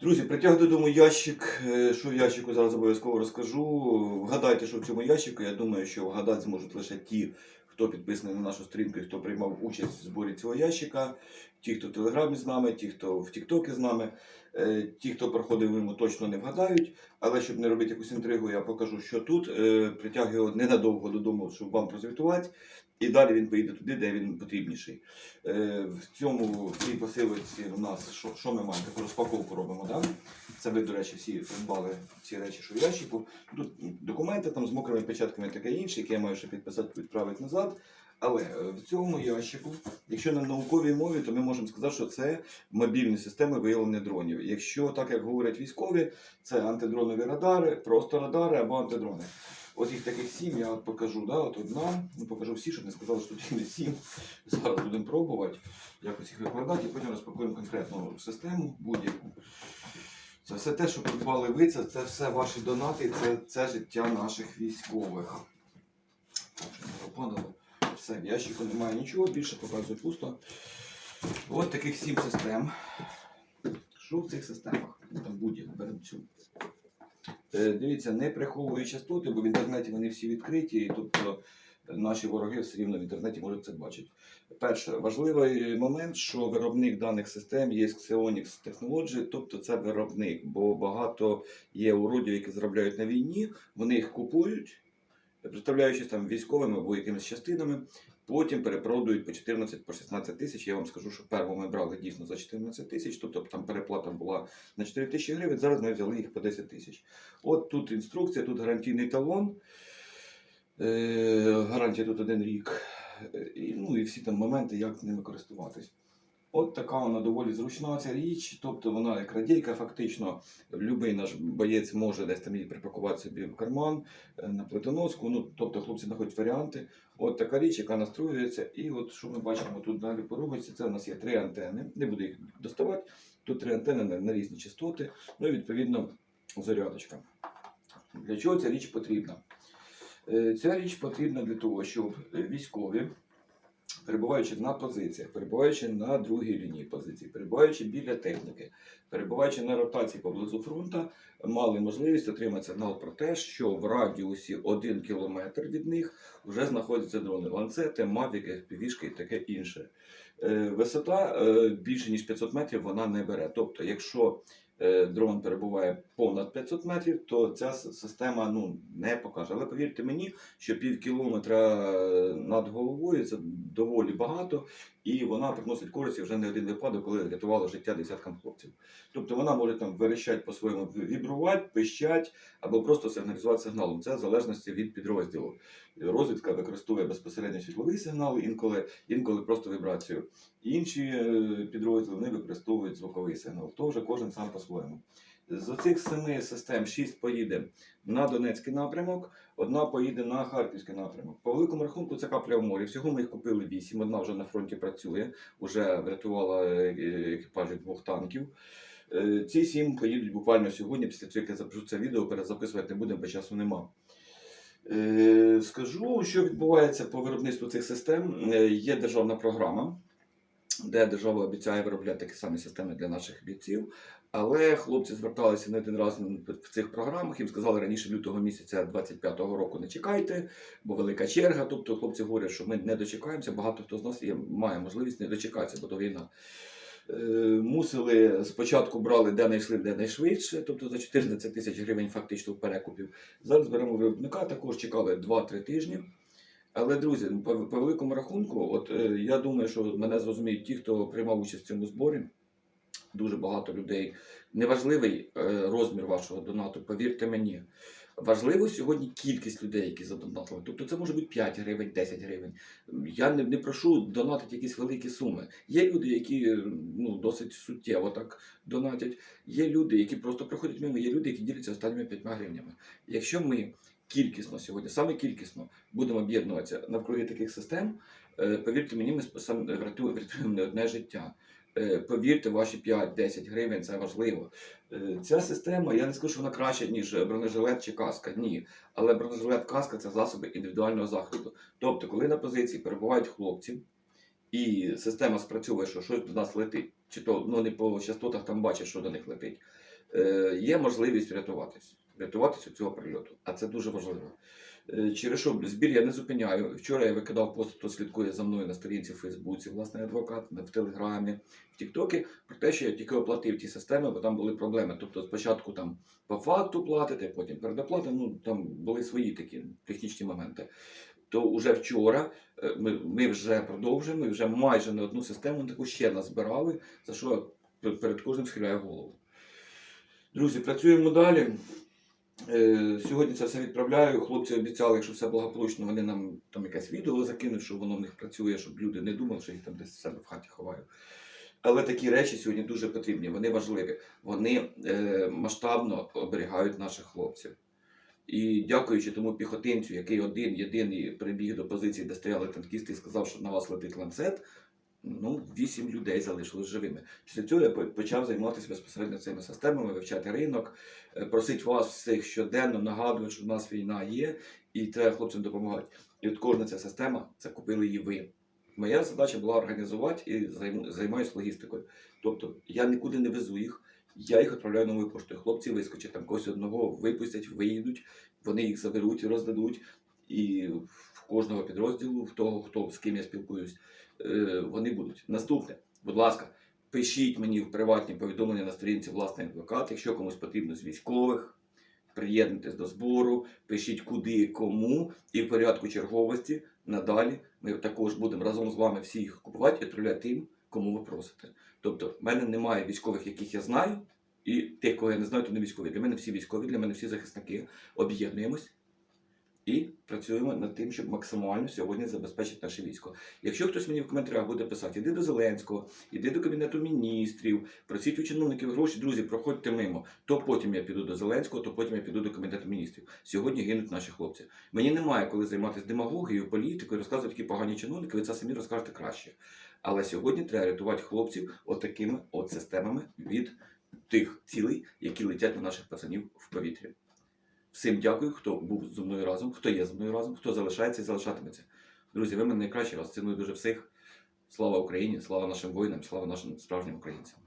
Друзі, притяг додому ящик. Е, Що в ящику зараз обов'язково розкажу. Вгадайте, що в цьому ящику. Я думаю, що вгадати зможуть лише ті, хто підписаний на нашу сторінку і хто приймав участь в зборі цього ящика. Ті, хто в Телеграмі з нами, ті, хто в Тіктокі з нами. Е, Ті, хто проходив мимо, точно не вгадають. Але щоб не робити якусь інтригу, я покажу, що тут. Е, Притяг його ненадовго додому, щоб вам прозвітувати. І далі він поїде туди, де він потрібніший. Е, В цьому цій посилці у нас що, що ми маємо? Таку розпаковку робимо. Да? Це ви, до речі, всі придбали ці речі, що в ящику. Тут документи там з мокрими печатками таке інше, яке я маю ще підписати, відправити назад. Але е, в цьому ящику, якщо на науковій мові, то ми можемо сказати, що це мобільні системи виявлення дронів. Якщо так як говорять військові, це антидронові радари, просто радари або антидрони. Ось їх таких сім, я от покажу. Да? От одна, ну покажу всі, щоб не сказали, що тут не сім. Зараз будемо пробувати якось їх викладати і потім розпакуємо конкретну систему будь-яку. Це все те, що придбали ви, це, це все ваші донати, це, це життя наших військових. Так, що. Все, в ящику немає нічого, більше показує пусто. От таких сім систем. Що в цих системах? Ну, там будь-яку беремо цю. Е, Дивіться, не приховую частоти, бо в інтернеті вони всі відкриті, і тобто наші вороги все рівно в інтернеті можуть це бачити. Перше, важливий момент, що виробник даних систем є Xeonix Technology, тобто це виробник, бо багато є уродів, які заробляють на війні, вони їх купують, представляючись там військовими або якимись частинами, потім перепродують по 14 по 16 тисяч. Я вам скажу, що першого ми брали дійсно за 14 тисяч, тобто там переплата була на 4 тисячі гривень, зараз ми взяли їх по 10 тисяч. От тут інструкція, тут гарантійний талон. Е, гарантія тут один рік. Е, І, ну і всі там моменти, як ними користуватись. От така вона доволі зручна ця річ, тобто вона як радійка, фактично будь-який наш боєць може десь там її припакувати собі в карман, е, на плитоноску. Ну, тобто хлопці знаходять варіанти. От така річ, яка настроюється. І от що ми бачимо тут далі по рубриці, це у нас є три антени. Не буду їх доставати. Тут три антени на, на різні частоти, ну і відповідно зарядочка. Для чого ця річ потрібна? Е, Ця річ потрібна для того, щоб е, військові, перебуваючи на позиціях, перебуваючи на другій лінії позицій, перебуваючи біля техніки, перебуваючи на ротації поблизу фронту, мали можливість отримати сигнал про те, що в радіусі 1 кілометр від них вже знаходяться дрони ланцети, мавіки, FPV-шки і таке інше. Е, Висота е, більше ніж 500 метрів вона не бере. Тобто, якщо дрон перебуває понад 500 метрів, то ця система ну, не покаже. Але повірте мені, що пів кілометра е, над головою це доволі багато, і вона приносить користь вже не один випадок, коли рятувала життя десяткам хлопців. Тобто вона може там верещать по-своєму, вібрувати, пищать або просто сигналізувати сигналом. Це в залежності від підрозділу. Розвідка використовує безпосередньо світловий сигнал, інколи, інколи просто вібрацію. Інші е, підрозділи вони використовують звуковий сигнал. То вже кожен сам по-своєму. З цих семи систем шість поїде на Донецький напрямок, одна поїде на Харківський напрямок. По великому рахунку це капля в морі. Всього ми їх купили вісім. Одна вже на фронті працює, вже врятувала е, екіпажі двох танків. Е, Ці сім поїдуть буквально сьогодні, після цього як я запишу це відео, перезаписувати не будемо, бо часу нема. Е, Скажу, що відбувається по виробництву цих систем. Є державна програма, де держава обіцяє виробляти такі самі системи для наших бійців. Але хлопці зверталися не один раз в цих програмах. Їм сказали раніше лютого місяця 25-го року не чекайте, бо велика черга. Тобто хлопці говорять, що ми не дочекаємося. Багато хто з нас є, має можливість не дочекатися, бо то війна. Е, Мусили спочатку брали де знайшли, де найшвидше, тобто за 14 тисяч гривень фактично перекупів. Зараз беремо виробника, також чекали 2-3 тижні. Але, друзі, ну, по, по великому рахунку, от е, я думаю, що мене зрозуміють ті, хто приймав участь в цьому зборі. Дуже багато людей. Неважливий е, розмір вашого донату, повірте мені. Важливо сьогодні кількість людей, які задонатили. Тобто це може бути 5 гривень, 10 гривень. Я не, не прошу донатити якісь великі суми. Є люди, які е, ну, досить суттєво так донатять. Є люди, які просто приходять мимо, є люди, які діляться останніми 5 гривнями. Якщо ми кількісно сьогодні, саме кількісно будемо об'єднуватися навкруги таких систем, е, повірте мені, ми врятуємо не одне життя. Е, Повірте, ваші 5-10 гривень це важливо. Е, Ця система, я не скажу, що вона краща, ніж бронежилет чи каска. Ні. Але бронежилет каска це засоби індивідуального захисту. Тобто, коли на позиції перебувають хлопці, і система спрацьовує, що щось до нас летить, чи то ну, не по частотах там бачиш, що до них летить, е, є можливість врятуватись. Врятуватись цього прильоту. А це дуже важливо. Е, Через що збір я не зупиняю. Вчора я викидав пост, хто слідкує за мною на сторінці в Фейсбуці, власне, адвокат, в Телеграмі, в Тіктокі, про те, що я тільки оплатив ті системи, бо там були проблеми. Тобто спочатку там по факту платите, потім передоплата, ну там були свої такі технічні моменти. То вже вчора е, ми, ми вже продовжуємо, ми вже майже не одну систему таку ще назбирали, за що перед кожним схиляю голову. Друзі, працюємо далі. Е, Сьогодні це все відправляю. Хлопці обіцяли, якщо все благополучно, вони нам там якесь відео закинуть, що воно в них працює, щоб люди не думали, що їх там десь в себе в хаті ховаю. Але такі речі сьогодні дуже потрібні, вони важливі. Вони е, масштабно оберігають наших хлопців. І дякуючи тому піхотинцю, який один єдиний прибіг до позиції, де стояли танкісти, і сказав, що на вас летить ланцет, ну, вісім людей залишились живими. Після цього я почав займатися безпосередньо цими системами, вивчати ринок, е, просить вас всіх щоденно нагадувати, що в нас війна є, і треба хлопцям допомагати. І от кожна ця система, це купили її ви. Моя задача була організувати і займаюся логістикою. Тобто я нікуди не везу їх, я їх відправляю новою поштою. Хлопці вискочать, там когось одного випустять, виїдуть, вони їх заберуть роздадуть. І в кожного підрозділу, в того, хто з ким я спілкуюсь, е, вони будуть. Наступне, будь ласка, пишіть мені в приватні повідомлення на сторінці власний адвокат, якщо комусь потрібно з військових. Приєднуйтесь до збору, пишіть куди, кому, і в порядку черговості надалі ми також будемо разом з вами всі їх купувати і відправляти тим, кому ви просите. Тобто, в мене немає військових, яких я знаю, і тих, кого я не знаю, то не військові. Для мене всі військові, для мене всі захисники. Об'єднуємось і працюємо над тим, щоб максимально сьогодні забезпечити наше військо. Якщо хтось мені в коментарях буде писати, іди до Зеленського, іди до Кабінету міністрів, просіть у чиновників гроші, друзі, проходьте мимо. То потім я піду до Зеленського, то потім я піду до Кабінету міністрів. Сьогодні гинуть наші хлопці. Мені немає коли займатися демагогією, політикою, розказувати які погані чиновники, ви це самі розкажете краще. Але сьогодні треба рятувати хлопців от от системами від тих цілей, які летять на наших пацанів в повітрі. Всім дякую, хто був зі мною разом, хто є зі мною разом, хто залишається і залишатиметься. Друзі, ви мене найкраще, вас ціную дуже всіх. Слава Україні, слава нашим воїнам, слава нашим справжнім українцям.